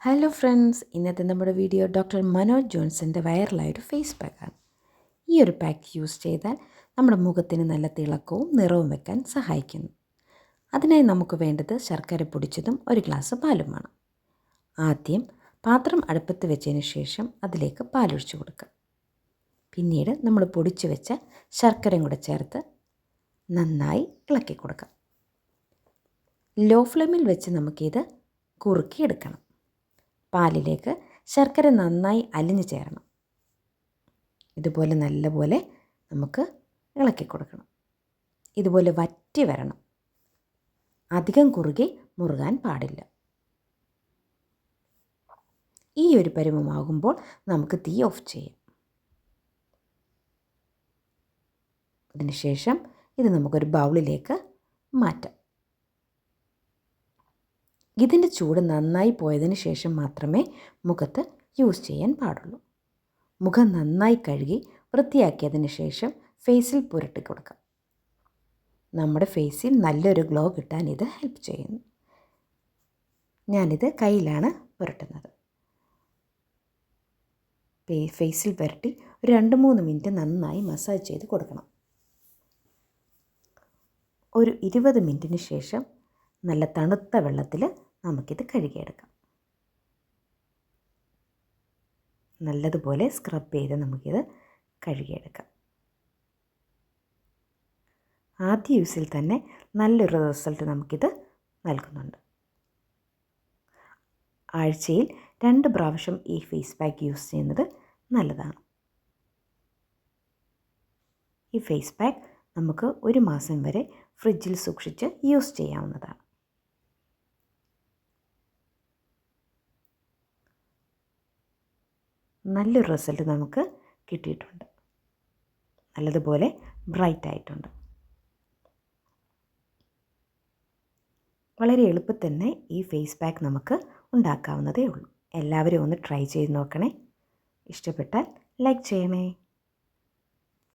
Hello friends ഇന്നത്തെ നമ്മുടെ video doctor Manoj ജോൺസന്റെ വൈറലായൊരു ഫേസ് പാക്കാണ് ഈ ഒരു പാക്ക് യൂസ് ചെയ്താൽ നമ്മുടെ മുഖത്തിന് നല്ല തിളക്കവും നിറവും വെക്കാൻ സഹായിക്കുന്നു. അതിനായി നമുക്ക് വേണ്ടത് ശർക്കര പൊടിച്ചതും ഒരു ഗ്ലാസ് പാലും വേണം. ആദ്യം പാത്രം അടുപ്പത്ത് വെച്ചതിന് ശേഷം അതിലേക്ക് പാലൊഴിച്ചു കൊടുക്കുക പിന്നീട് നമ്മൾ പൊടിച്ചു വെച്ച ശർക്കരയും കൂടെ ചേർത്ത് നന്നായി ഇളക്കി കൊടുക്കാം. ലോ ഫ്ലെയിമിൽ വെച്ച് നമുക്കിത് കുറുക്കിയെടുക്കണം. പാലിലേക്ക് ശർക്കര നന്നായി അലിഞ്ഞു ചേരണം. ഇതുപോലെ നല്ലപോലെ നമുക്ക് ഇളക്കി കൊടുക്കണം. ഇതുപോലെ വറ്റി വരണം. അധികം കുറുകി മുറുകാൻ പാടില്ല. ഈ ഒരു പരുവമാകുമ്പോൾ നമുക്ക് തീ ഓഫ് ചെയ്യാം. അതിനുശേഷം ഇത് നമുക്കൊരു ബൗളിലേക്ക് മാറ്റാം. ഇതിന്റെ ചൂട് നന്നായി പോയതിന് ശേഷം മാത്രമേ മുഖത്ത് യൂസ് ചെയ്യാൻ പാടുള്ളൂ. മുഖം നന്നായി കഴുകി വൃത്തിയാക്കിയതിന് ശേഷം ഫേസിൽ പുരട്ടി കൊടുക്കാം. നമ്മുടെ ഫേസിൽ നല്ലൊരു ഗ്ലോ കിട്ടാൻ ഇത് ഹെൽപ്പ് ചെയ്യുന്നു. ഞാനിത് കയ്യിലാണ് പുരട്ടുന്നത്. ഫേസിൽ പുരട്ടി ഒരു രണ്ട് മൂന്ന് മിനിറ്റ് നന്നായി മസാജ് ചെയ്ത് കൊടുക്കണം. ഒരു ഇരുപത് മിനിറ്റിന് ശേഷം നല്ല തണുത്ത വെള്ളത്തിൽ നമുക്കിത് കഴുകിയെടുക്കാം. നല്ലതുപോലെ സ്ക്രബ് ചെയ്ത് നമുക്കിത് കഴുകിയെടുക്കാം. ആദ്യ യൂസിൽ തന്നെ നല്ലൊരു റിസൾട്ട് നമുക്കിത് നൽകുന്നുണ്ട്. ആഴ്ചയിൽ രണ്ട് പ്രാവശ്യം ഈ ഫേസ് പാക്ക് യൂസ് ചെയ്യുന്നത് നല്ലതാണ്. ഈ ഫേസ് പാക്ക് നമുക്ക് ഒരു മാസം വരെ ഫ്രിഡ്ജിൽ സൂക്ഷിച്ച് യൂസ് ചെയ്യാവുന്നതാണ്. നല്ലൊരു റിസൾട്ട് നമുക്ക് കിട്ടിയിട്ടുണ്ട്. നല്ലതുപോലെ ബ്രൈറ്റ് ആയിട്ടുണ്ട്. വളരെ എളുപ്പത്തിൽ തന്നെ ഈ ഫേസ് പാക്ക് നമുക്ക് ഉണ്ടാക്കാവുന്നതേ ഉള്ളൂ. എല്ലാവരും ഒന്ന് ട്രൈ ചെയ്ത് നോക്കണേ. ഇഷ്ടപ്പെട്ടാൽ ലൈക്ക് ചെയ്യണേ.